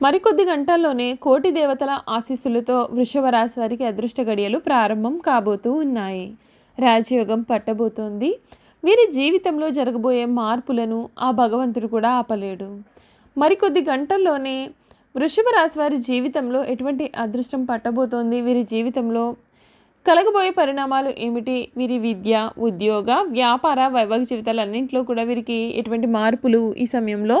మరికొద్ది గంటల్లోనే కోటి దేవతల ఆశీస్సులతో వృషభ రాశి వారికి అదృష్ట గడియలు ప్రారంభం కాబోతూ ఉన్నాయి. రాజయోగం పట్టబోతోంది. వీరి జీవితంలో జరగబోయే మార్పులను ఆ భగవంతుడు కూడా ఆపలేడు. మరికొద్ది గంటల్లోనే వృషభ రాశి వారి జీవితంలో ఎటువంటి అదృష్టం పట్టబోతోంది? వీరి జీవితంలో కలగబోయే పరిణామాలు ఏమిటి? వీరి విద్య ఉద్యోగ వ్యాపార వైవాహిక జీవితాలన్నింటిలో కూడా వీరికి ఎటువంటి మార్పులు ఈ సమయంలో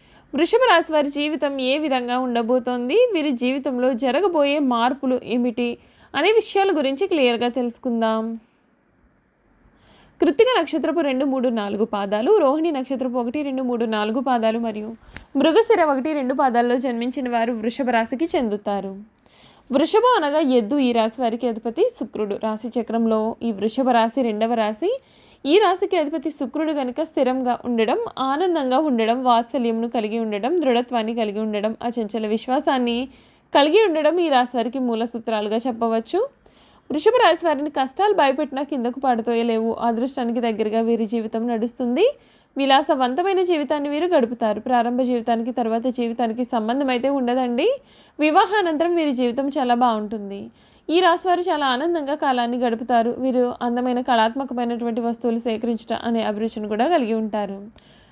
వృషభ రాశి వారి జీవితం ఏ విధంగా ఉండబోతోంది? వీరి జీవితంలో జరగబోయే మార్పులు ఏమిటి? అనే విషయాల గురించి క్లియర్గా తెలుసుకుందాం. కృత్తిక నక్షత్రపు రెండు మూడు నాలుగు పాదాలు రోహిణి నక్షత్రపు ఒకటి రెండు మూడు నాలుగు పాదాలు మరియు మృగశిర ఒకటి రెండు పాదాల్లో జన్మించిన వారు వృషభ రాశికి చెందుతారు. వృషభం అనగా ఎద్దు ఈ రాశి వారికి అధిపతి శుక్రుడు. రాశి చక్రంలో ఈ వృషభ రాశి రెండవ రాశి. ఈ రాశికి అధిపతి శుక్రుడు కనుక స్థిరంగా ఉండడం ఆనందంగా ఉండడం వాత్సల్యమును కలిగి ఉండడం దృఢత్వాన్ని కలిగి ఉండడం అచంచల విశ్వాసాన్ని కలిగి ఉండడం ఈ రాశి వారికి మూల సూత్రాలుగా చెప్పవచ్చు. వృషభ రాశి వారిని కష్టాలు భయపెట్టినా కిందకు పడతోయలేవు. అదృష్టానికి దగ్గరగా వీరి జీవితం నడుస్తుంది. విలాసవంతమైన జీవితాన్ని వీరు గడుపుతారు. ప్రారంభ జీవితానికి తర్వాత జీవితానికి సంబంధం అయితే ఉండదండి. వివాహానంతరం వీరి జీవితం చాలా బాగుంటుంది. ఈ రాశి వారు చాలా ఆనందంగా కాలాన్ని గడుపుతారు. వీరు అందమైన కళాత్మకమైనటువంటి వస్తువులు సేకరించడం అనే అభిరుచిని కూడా కలిగి ఉంటారు.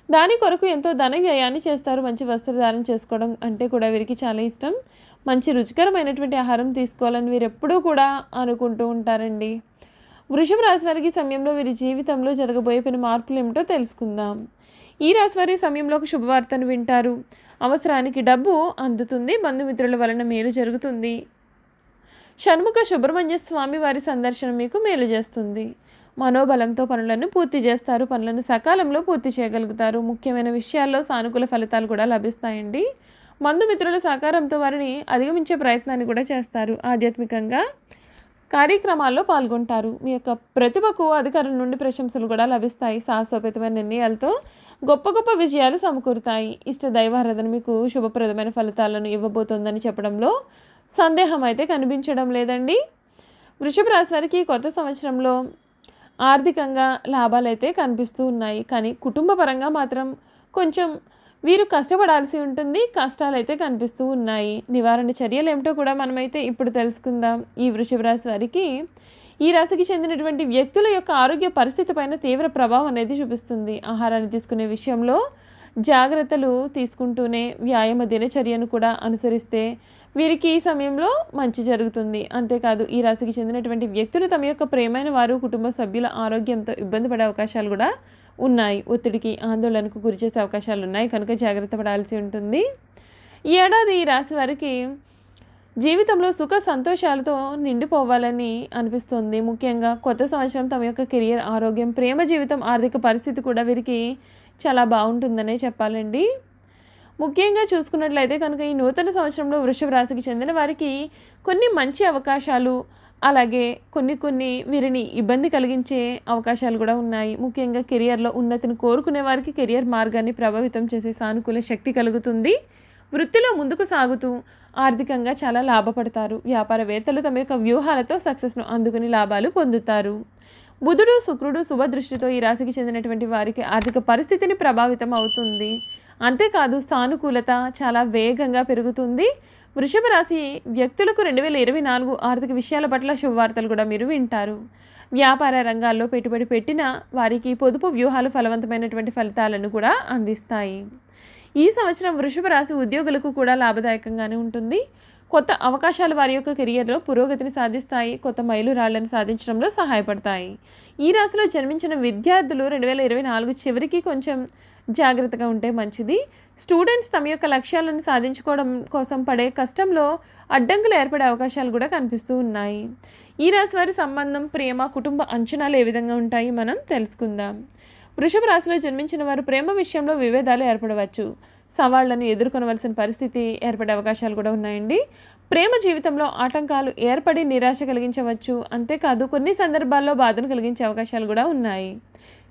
దాని కొరకు ఎంతో ధన వ్యయాన్ని చేస్తారు. మంచి వస్త్రధారణ చేసుకోవడం అంటే కూడా వీరికి చాలా ఇష్టం. మంచి రుచికరమైనటువంటి ఆహారం తీసుకోవాలని వీరు ఎప్పుడూ కూడా అనుకుంటూ ఉంటారండి. వృషభ రాశి వారికి సమయంలో వీరి జీవితంలో జరగబోయే పని మార్పులు ఏమిటో తెలుసుకుందాం. ఈ రాశివారి సమయంలో ఒక శుభవార్తను వింటారు. అవసరానికి డబ్బు అందుతుంది బంధుమిత్రుల వలన మేలు జరుగుతుంది. షణ్ముఖ సుబ్రహ్మణ్య స్వామి వారి సందర్శనం మీకు మేలు చేస్తుంది. మనోబలంతో పనులను పూర్తి చేస్తారు పనులను సకాలంలో పూర్తి చేయగలుగుతారు. ముఖ్యమైన విషయాల్లో సానుకూల ఫలితాలు కూడా లభిస్తాయండి. మందు మిత్రుల సహకారంతో వారిని అధిగమించే ప్రయత్నాన్ని కూడా చేస్తారు. ఆధ్యాత్మికంగా కార్యక్రమాల్లో పాల్గొంటారు. మీ యొక్క ప్రతిభకు అధికారుల నుండి ప్రశంసలు కూడా లభిస్తాయి. సాహసోపేతమైన నిర్ణయాలతో గొప్ప గొప్ప విజయాలు సమకూరుతాయి. ఇష్ట దైవారాధన మీకు శుభప్రదమైన ఫలితాలను ఇవ్వబోతోందని చెప్పడంలో సందేహం అయితే కనిపించడం లేదండి. వృషభ రాశి వారికి కొత్త సంవత్సరంలో ఆర్థికంగా లాభాలు అయితే కనిపిస్తూ ఉన్నాయి. కానీ కుటుంబపరంగా మాత్రం కొంచెం వీరు కష్టపడాల్సి ఉంటుంది కష్టాలు అయితే కనిపిస్తూ ఉన్నాయి. నివారణ చర్యలు ఏమిటో కూడా మనమైతే ఇప్పుడు తెలుసుకుందాం. ఈ వృషభ రాశి వారికి ఈ రాశికి చెందినటువంటి వ్యక్తుల యొక్క ఆరోగ్య పరిస్థితి పైన తీవ్ర ప్రభావం అనేది చూపిస్తుంది. ఆహారాన్ని తీసుకునే విషయంలో జాగ్రత్తలు తీసుకుంటూనే వ్యాయామ దినచర్యను కూడా అనుసరిస్తే వీరికి ఈ సమయంలో మంచి జరుగుతుంది. అంతేకాదు ఈ రాశికి చెందినటువంటి వ్యక్తులు తమ యొక్క ప్రేమైన వారు కుటుంబ సభ్యుల ఆరోగ్యంతో ఇబ్బంది పడే అవకాశాలు కూడా ఉన్నాయి. ఒత్తిడికి ఆందోళనకు గురిచేసే అవకాశాలు ఉన్నాయి. కనుక జాగ్రత్త పడాల్సి ఉంటుంది. ఈ ఏడాది ఈ రాశి వారికి జీవితంలో సుఖ సంతోషాలతో నిండిపోవాలని అనిపిస్తుంది. ముఖ్యంగా కొత్త సంవత్సరం తమ యొక్క కెరియర్ ఆరోగ్యం ప్రేమ జీవితం ఆర్థిక పరిస్థితి కూడా వీరికి చాలా బాగుంటుందనే చెప్పాలండి. ముఖ్యంగా చూసుకున్నట్లయితే కనుక ఈ నూతన సంవత్సరంలో వృషభ రాశికి చెందిన వారికి కొన్ని మంచి అవకాశాలు అలాగే కొన్ని కొన్ని వీరిని ఇబ్బంది కలిగించే అవకాశాలు కూడా ఉన్నాయి. ముఖ్యంగా కెరియర్లో ఉన్నతిని కోరుకునే వారికి కెరియర్ మార్గాన్ని ప్రభావితం చేసే సానుకూల శక్తి కలుగుతుంది. వృత్తిలో ముందుకు సాగుతూ ఆర్థికంగా చాలా లాభపడతారు. వ్యాపారవేత్తలు తమ యొక్క వ్యూహాలతో సక్సెస్ను అందుకుని లాభాలు పొందుతారు. బుధుడు శుక్రుడు శుభదృష్టితో ఈ రాశికి చెందినటువంటి వారికి ఆర్థిక పరిస్థితిని ప్రభావితం అవుతుంది. అంతేకాదు సానుకూలత చాలా వేగంగా పెరుగుతుంది. వృషభ రాశి వ్యక్తులకు రెండు వేల ఇరవై నాలుగు ఆర్థిక విషయాల పట్ల శుభవార్తలు కూడా మీరు వింటారు. వ్యాపార రంగాల్లో పెట్టుబడి పెట్టిన వారికి పొదుపు వ్యూహాలు ఫలవంతమైనటువంటి ఫలితాలను కూడా అందిస్తాయి. ఈ సంవత్సరం వృషభ రాశి ఉద్యోగులకు కూడా లాభదాయకంగానే ఉంటుంది. కొత్త అవకాశాలు వారి యొక్క కెరియర్లో పురోగతిని సాధిస్తాయి కొత్త మైలురాళ్ళను సాధించడంలో సహాయపడతాయి. ఈ రాశిలో జన్మించిన విద్యార్థులు రెండు వేల ఇరవై నాలుగు చివరికి కొంచెం జాగ్రత్తగా ఉంటే మంచిది. స్టూడెంట్స్ తమ యొక్క లక్ష్యాలను సాధించుకోవడం కోసం పడే కష్టంలో అడ్డంకులు ఏర్పడే అవకాశాలు కూడా కనిపిస్తూ ఉన్నాయి. ఈ రాశి వారి సంబంధం ప్రేమ కుటుంబ అంచనాలు ఏ విధంగా ఉంటాయి మనం తెలుసుకుందాం. వృషభ రాశిలో జన్మించిన వారు ప్రేమ విషయంలో విభేదాలు ఏర్పడవచ్చు. సవాళ్ళను ఎదుర్కొనవలసిన పరిస్థితి ఏర్పడే అవకాశాలు కూడా ఉన్నాయండి. ప్రేమ జీవితంలో ఆటంకాలు ఏర్పడి నిరాశ కలిగించవచ్చు. అంతేకాదు కొన్ని సందర్భాల్లో బాధను కలిగించే అవకాశాలు కూడా ఉన్నాయి.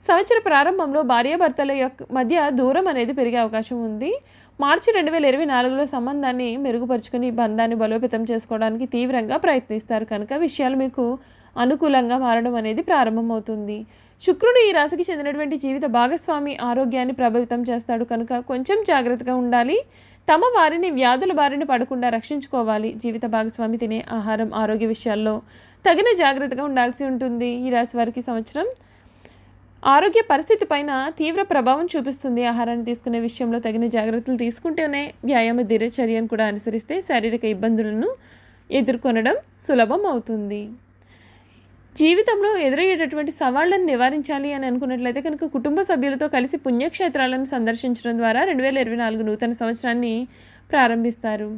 సంవత్సర ప్రారంభంలో భార్యాభర్తల యొక్క మధ్య దూరం అనేది పెరిగే అవకాశం ఉంది. మార్చి రెండు వేల ఇరవై నాలుగులో సంబంధాన్ని మెరుగుపరుచుకుని బంధాన్ని బలోపేతం చేసుకోవడానికి తీవ్రంగా ప్రయత్నిస్తారు. కనుక విషయాలు మీకు అనుకూలంగా మారడం అనేది ప్రారంభమవుతుంది. శుక్రుడు ఈ రాశికి చెందినటువంటి జీవిత భాగస్వామి ఆరోగ్యాన్ని ప్రభావితం చేస్తాడు. కనుక కొంచెం జాగ్రత్తగా ఉండాలి. తమ వారిని వ్యాధుల బారిన పడకుండా రక్షించుకోవాలి. జీవిత భాగస్వామి తినే ఆహారం ఆరోగ్య విషయాల్లో తగిన జాగ్రత్తగా ఉండాల్సి ఉంటుంది. ఈ రాశి వారికి సంవత్సరం ఆరోగ్య పరిస్థితి పైన తీవ్ర ప్రభావం చూపిస్తుంది. ఆహారాన్ని తీసుకునే విషయంలో తగిన జాగ్రత్తలు తీసుకుంటేనే వ్యాయామ దినచర్యను కూడా అనుసరిస్తే శారీరక ఇబ్బందులను ఎదుర్కొనడం సులభం అవుతుంది. జీవితంలో ఎదురయ్యేటటువంటి సవాళ్ళను నివారించాలి అని అనుకున్నట్లయితే కనుక కుటుంబ సభ్యులతో కలిసి పుణ్యక్షేత్రాలను సందర్శించడం ద్వారా రెండు వేల ఇరవై నాలుగు నూతన సంవత్సరాన్ని ప్రారంభిస్తారు.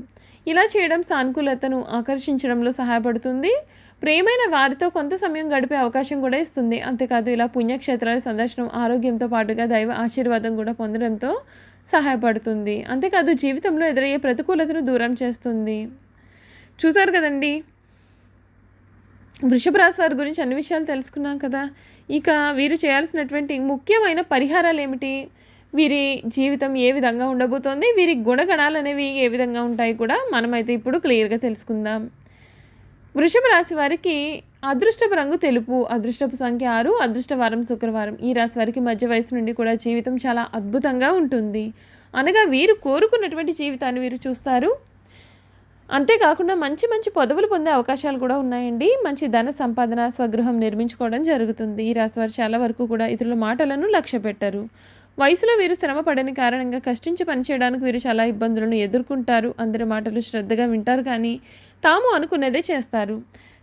ఇలా చేయడం సానుకూలతను ఆకర్షించడంలో సహాయపడుతుంది. ప్రేమైన వారితో కొంత సమయం గడిపే అవకాశం కూడా ఇస్తుంది. అంతేకాదు ఇలా పుణ్యక్షేత్రాల సందర్శనం ఆరోగ్యంతో పాటుగా దైవ ఆశీర్వాదం కూడా పొందడంతో సహాయపడుతుంది. అంతేకాదు జీవితంలో ఎదురయ్యే ప్రతికూలతను దూరం చేస్తుంది. చూసారు కదండి? వృషభ రాశి వారి గురించి అన్ని విషయాలు తెలుసుకున్నాం కదా. ఇక వీరు చేయాల్సినటువంటి ముఖ్యమైన పరిహారాలు ఏమిటి? వీరి జీవితం ఏ విధంగా ఉండబోతోంది? వీరి గుణగణాలు అనేవి ఏ విధంగా ఉంటాయి కూడా మనమైతే ఇప్పుడు క్లియర్గా తెలుసుకుందాం. వృషభ రాశి వారికి అదృష్టపు రంగు తెలుపు అదృష్టపు సంఖ్య ఆరు అదృష్టవారం శుక్రవారం. ఈ రాశి వారికి మధ్య వయసు నుండి కూడా జీవితం చాలా అద్భుతంగా ఉంటుంది. అనగా వీరు కోరుకున్నటువంటి జీవితాన్ని వీరు చూస్తారు. అంతేకాకుండా మంచి మంచి పదవులు పొందే అవకాశాలు కూడా ఉన్నాయండి. మంచి ధన సంపాదన స్వగృహం నిర్మించుకోవడం జరుగుతుంది. ఈ రాశి వారు చాలా వరకు కూడా ఇతరుల మాటలను లక్ష్య పెట్టరు వయసులో వీరు శ్రమ పడని కారణంగా కష్టించి పనిచేయడానికి వీరు చాలా ఇబ్బందులను ఎదుర్కొంటారు. అందరి మాటలు శ్రద్ధగా వింటారు కానీ తాము అనుకున్నదే చేస్తారు.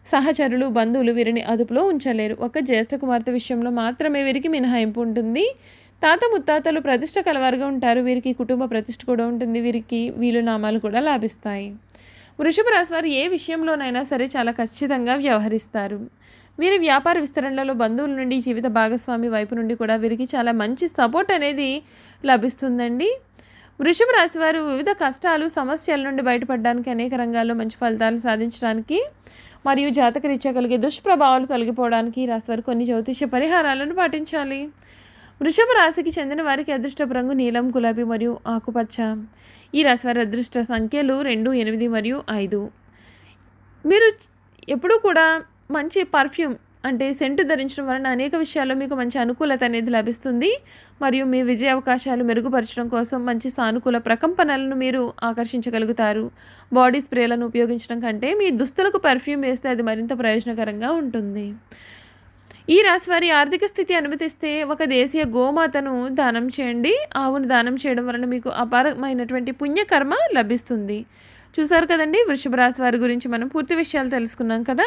సహచరులు బంధువులు వీరిని అదుపులో ఉంచలేరు. ఒక జ్యేష్ఠ కుమార్తె విషయంలో మాత్రమే వీరికి మినహాయింపు ఉంటుంది. తాత ముత్తాతలు ప్రతిష్ట కలవారుగా ఉంటారు. వీరికి కుటుంబ ప్రతిష్ట కూడా ఉంటుంది. వీరికి వీలు నామాలు కూడా లాభిస్తాయి. వృషభ రాశి వారు ఏ విషయంలోనైనా సరే చాలా ఖచ్చితంగా వ్యవహరిస్తారు. వీరి వ్యాపార విస్తరణలో బంధువుల నుండి జీవిత భాగస్వామి వైపు నుండి కూడా వీరికి చాలా మంచి సపోర్ట్ అనేది లభిస్తుందండి. వృషభ రాశి వారు వివిధ కష్టాలు సమస్యల నుండి బయటపడడానికి అనేక రంగాల్లో మంచి ఫలితాలు సాధించడానికి మరియు జాతకరీత్యా కలిగే దుష్ప్రభావాలు తొలగిపోవడానికి ఈ రాశి వారు కొన్ని జ్యోతిష పరిహారాలను పాటించాలి. వృషభ రాశికి చెందిన వారికి అదృష్టపు రంగు నీలం గులాబీ మరియు ఆకుపచ్చ. ఈ రాశి వారి అదృష్ట సంఖ్యలు రెండు ఎనిమిది మరియు ఐదు. మీరు ఎప్పుడూ కూడా మంచి పర్ఫ్యూమ్ అంటే సెంటు ధరించడం వలన అనేక విషయాల్లో మీకు మంచి అనుకూలత అనేది లభిస్తుంది. మరియు మీ విజయ అవకాశాలు మెరుగుపరచడం కోసం మంచి సానుకూల ప్రకంపనలను మీరు ఆకర్షించగలుగుతారు. బాడీ స్ప్రేలను ఉపయోగించడం కంటే మీ దుస్తులకు పర్ఫ్యూమ్ వేస్తే అది మరింత ప్రయోజనకరంగా ఉంటుంది. ఈ రాశి వారి ఆర్థిక స్థితి అనుమతిస్తే ఒక దేశీయ గోమాతను దానం చేయండి. ఆవును దానం చేయడం వలన మీకు అపారమైనటువంటి పుణ్యకర్మ లభిస్తుంది. చూసారు కదండి వృషభ రాశి వారి గురించి మనం పూర్తి విషయాలు తెలుసుకున్నాం కదా.